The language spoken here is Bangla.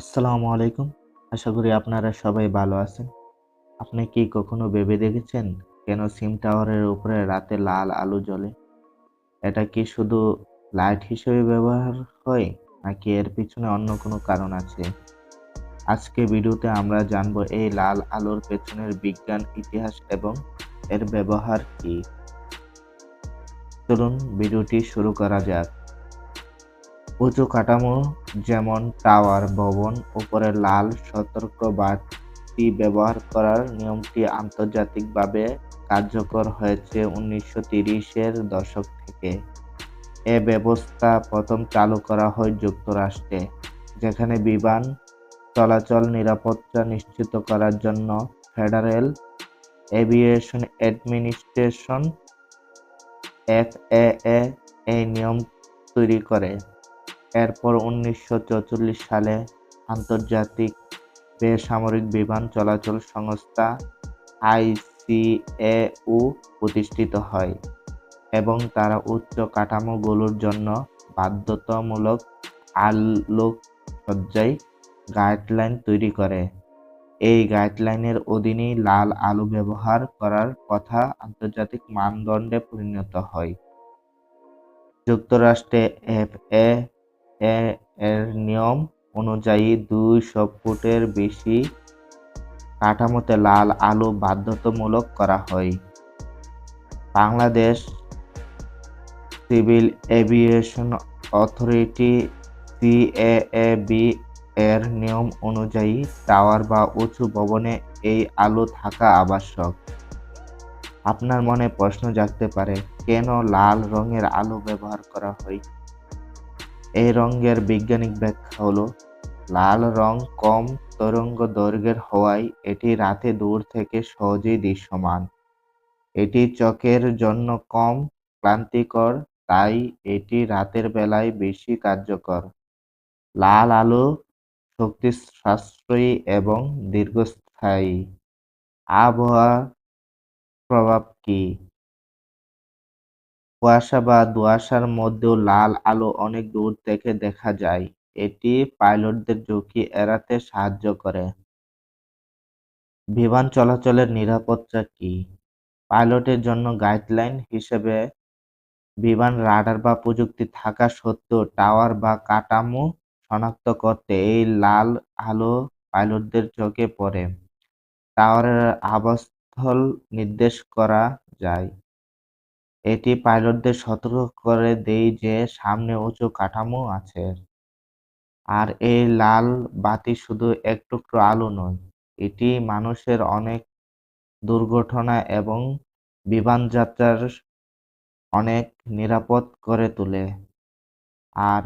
আসসালামু আলাইকুম। আশা করি আপনারা সবাই ভালো আছেন। আপনি কি কখনো ভেবে দেখেছেন কেন সিম টাওয়ারের উপরে রাতে লাল আলো জ্বলে? এটা কি শুধু লাইট হিসেবে ব্যবহার হয় নাকি এর পিছনে অন্য কোনো কারণ আছে? আজকে ভিডিওতে আমরা জানব এই লাল আলোর পেছনের বিজ্ঞান, ইতিহাস এবং এর ব্যবহার কি। চলুন ভিডিওটি শুরু করা যাক। উঁচু কাঠামো যেমন টাওয়ার, ভবন উপরে লাল সতর্কবার্তা ব্যবহার করার নিয়মটি আন্তর্জাতিকভাবে কার্যকর হয়েছে উনিশশো তিরিশের দশক থেকে। এ ব্যবস্থা প্রথম চালু করা হয় যুক্তরাষ্ট্রে, যেখানে বিমান চলাচল নিরাপত্তা নিশ্চিত করার জন্য ফেডারেল এভিয়েশন অ্যাডমিনিস্ট্রেশন এফএএ এই নিয়ম তৈরি করে। এরপর উনিশশো সালে আন্তর্জাতিক বেসামরিক বিমান চলাচল সংস্থা আইসিএউ প্রতিষ্ঠিত হয় এবং তারা উচ্চ কাঠামোগুলোর জন্য বাধ্যতামূলক আলোকসজ্জায় গাইডলাইন তৈরি করে। এই গাইডলাইনের অধীনেই লাল আলো ব্যবহার করার কথা আন্তর্জাতিক মানদণ্ডে পরিণত হয়। যুক্তরাষ্ট্রে এফএএ এর নিয়ম অনুযায়ী দুইশো ফুটের বেশি কাঠামোতে লাল আলো বাধ্যতামূলক করা হয়। Bangladesh civil aviation authority CAAB এর নিয়ম অনুযায়ী টাওয়ার বা উঁচু ভবনে এই আলো থাকা আবশ্যক। আপনার মনে প্রশ্ন জাগতে পারে, কেন লাল রঙের আলো ব্যবহার করা হয়? এই রঙের বৈজ্ঞানিক ব্যাখ্যা হলো, লাল রং কম তরঙ্গ দৈর্ঘ্যের হওয়ায় এটি রাতে দূর থেকে সহজেই দৃশ্যমান। এটি চোখের জন্য কম ক্লান্তিকর তাই এটি রাতের বেলায় বেশি কার্যকর। লাল আলো শক্তি সাশ্রয়ী এবং দীর্ঘস্থায়ী। আবহাওয়ার প্রভাব কি? কুয়াশা বা ধোঁয়াশার মধ্যেও লাল আলো অনেক দূর থেকে দেখা যায়। এটি পাইলটদের ঝুঁকি এড়াতে সাহায্য করে। বিমান চলাচলের নিরাপত্তা কি? পাইলটের জন্য গাইডলাইন হিসেবে বিমান রাডার বা প্রযুক্তি থাকা সত্ত্বেও টাওয়ার বা কাঠামো শনাক্ত করতে এই লাল আলো পাইলটদের চোখে পড়ে। টাওয়ারের আবাসস্থল নির্দেশ করা যায়। এটি পাইলটদের সতর্ক করে দেয় যে সামনে উঁচু কাঠামো আছে। আর এই লাল বাতি শুধু এক টুকরো আলো নয়, এটি মানুষের অনেক দুর্ঘটনা এবং বিমান যাত্রার অনেক নিরাপদ করে তোলে। আর